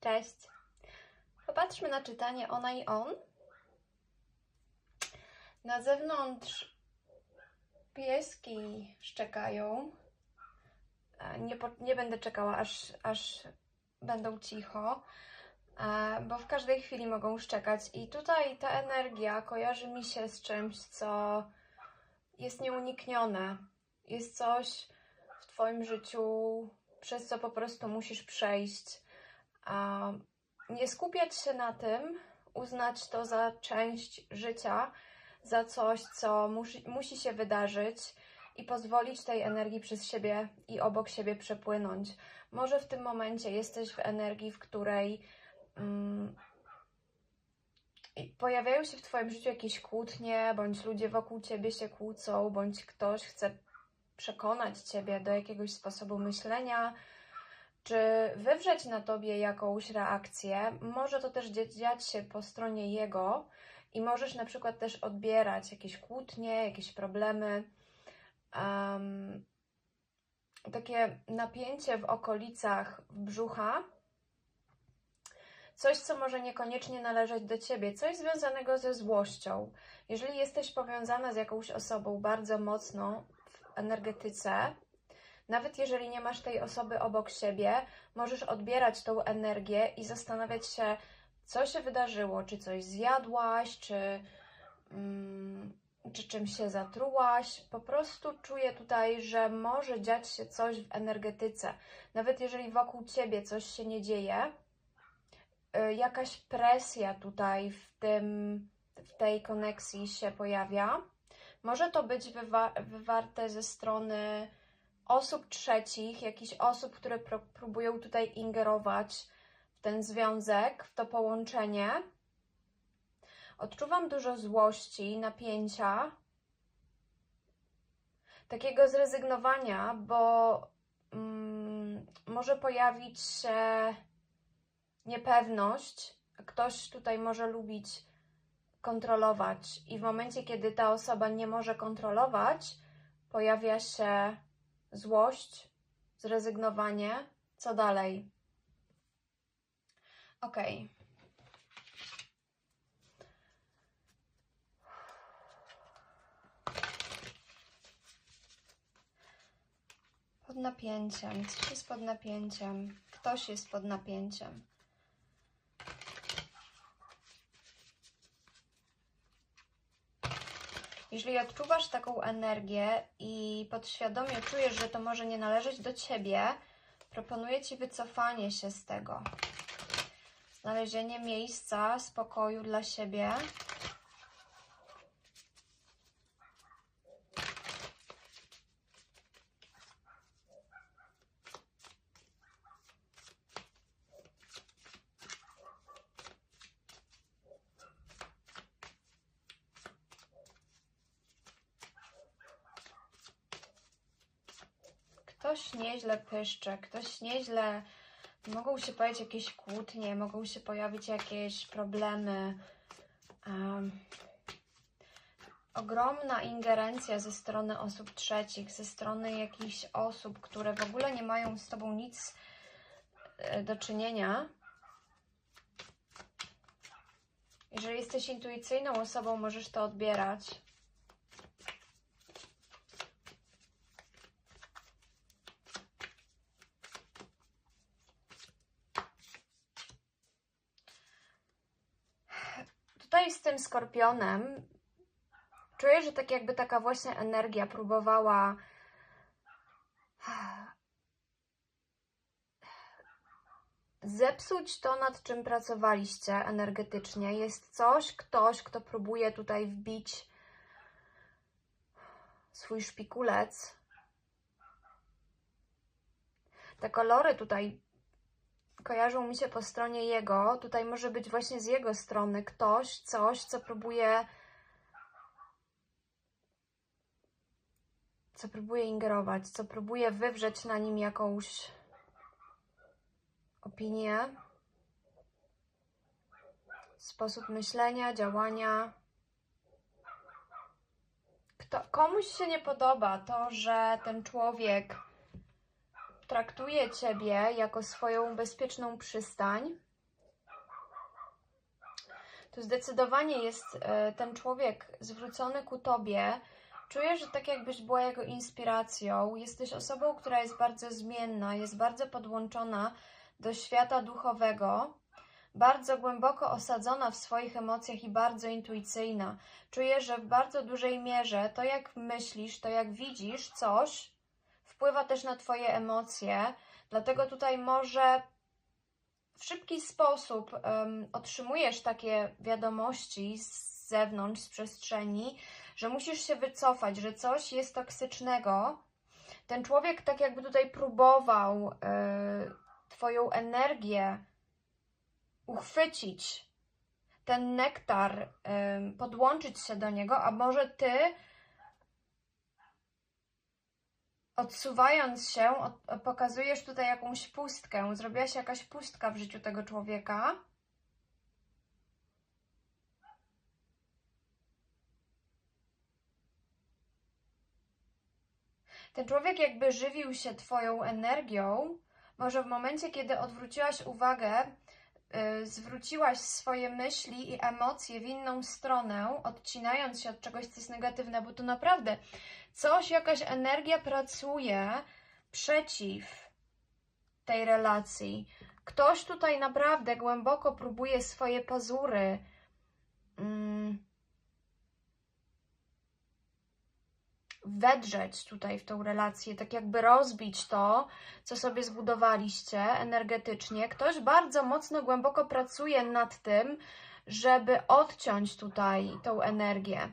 Cześć. Popatrzmy na czytanie ona i on. Na zewnątrz pieski szczekają. E, Nie, po, nie będę czekała, aż, aż będą cicho, e, bo w każdej chwili mogą szczekać. I tutaj ta energia kojarzy mi się z czymś, co jest nieuniknione. Jest coś w Twoim życiu, przez co po prostu musisz przejść. A nie skupiać się na tym, uznać to za część życia, za coś, co musi, musi się wydarzyć i pozwolić tej energii przez siebie i obok siebie przepłynąć. Może w tym momencie jesteś w energii, w której mm, pojawiają się w Twoim życiu jakieś kłótnie, bądź ludzie wokół Ciebie się kłócą, bądź ktoś chce przekonać Ciebie do jakiegoś sposobu myślenia, czy wywrzeć na Tobie jakąś reakcję. Może to też dziać się po stronie jego i możesz na przykład też odbierać jakieś kłótnie, jakieś problemy. em, takie napięcie w okolicach brzucha, coś, co może niekoniecznie należeć do ciebie, coś związanego ze złością. Jeżeli jesteś powiązana z jakąś osobą bardzo mocno w energetyce, nawet jeżeli nie masz tej osoby obok siebie, możesz odbierać tą energię i zastanawiać się, co się wydarzyło, czy coś zjadłaś, czy, mm, czy czymś się zatrułaś. Po prostu czuję tutaj, że może dziać się coś w energetyce. Nawet jeżeli wokół ciebie coś się nie dzieje, y, jakaś presja tutaj w, tym, w tej koneksji się pojawia. Może to być wywa- wywarte ze strony osób trzecich, jakichś osób, które próbują tutaj ingerować w ten związek, w to połączenie. Odczuwam dużo złości, napięcia, takiego zrezygnowania, bo mm, może pojawić się niepewność. Ktoś tutaj może lubić kontrolować, i w momencie, kiedy ta osoba nie może kontrolować, pojawia się złość, zrezygnowanie. Co dalej? Ok. Pod napięciem. Coś jest pod napięciem. Ktoś jest pod napięciem. Jeżeli odczuwasz taką energię i podświadomie czujesz, że to może nie należeć do ciebie, proponuję ci wycofanie się z tego. Znalezienie miejsca, spokoju dla siebie. Ktoś nieźle pyszcze, ktoś nieźle. Mogą się pojawić jakieś kłótnie, mogą się pojawić jakieś problemy. Um, ogromna ingerencja ze strony osób trzecich, ze strony jakichś osób, które w ogóle nie mają z Tobą nic e, do czynienia. Jeżeli jesteś intuicyjną osobą, możesz to odbierać. Tutaj z tym skorpionem czuję, że tak jakby taka właśnie energia próbowała zepsuć to, nad czym pracowaliście energetycznie. Jest coś, ktoś, kto próbuje tutaj wbić swój szpikulec. Te kolory tutaj kojarzą mi się po stronie jego. Tutaj może być właśnie z jego strony ktoś, coś, co próbuje. Co próbuje ingerować, co próbuje wywrzeć na nim jakąś opinię, sposób myślenia, działania. Kto, komuś się nie podoba to, że ten człowiek traktuje ciebie jako swoją bezpieczną przystań, to zdecydowanie jest e, ten człowiek zwrócony ku tobie. Czujesz, że tak jakbyś była jego inspiracją. Jesteś osobą, która jest bardzo zmienna, jest bardzo podłączona do świata duchowego, bardzo głęboko osadzona w swoich emocjach i bardzo intuicyjna. Czuję, że w bardzo dużej mierze to, jak myślisz, to, jak widzisz coś, wpływa też na Twoje emocje. Dlatego tutaj może w szybki sposób em, otrzymujesz takie wiadomości z zewnątrz, z przestrzeni, że musisz się wycofać, że coś jest toksycznego. Ten człowiek tak jakby tutaj próbował e, Twoją energię uchwycić, ten nektar, podłączyć się do niego, a może Ty odsuwając się, pokazujesz tutaj jakąś pustkę. Zrobiła się jakaś pustka w życiu tego człowieka. Ten człowiek jakby żywił się Twoją energią. Może w momencie, kiedy odwróciłaś uwagę, yy, zwróciłaś swoje myśli i emocje w inną stronę, odcinając się od czegoś, co jest negatywne, bo tu naprawdę coś, jakaś energia pracuje przeciw tej relacji. Ktoś tutaj naprawdę głęboko próbuje swoje pazury mm, wedrzeć tutaj w tą relację, tak jakby rozbić to, co sobie zbudowaliście energetycznie. Ktoś bardzo mocno, głęboko pracuje nad tym, żeby odciąć tutaj tą energię.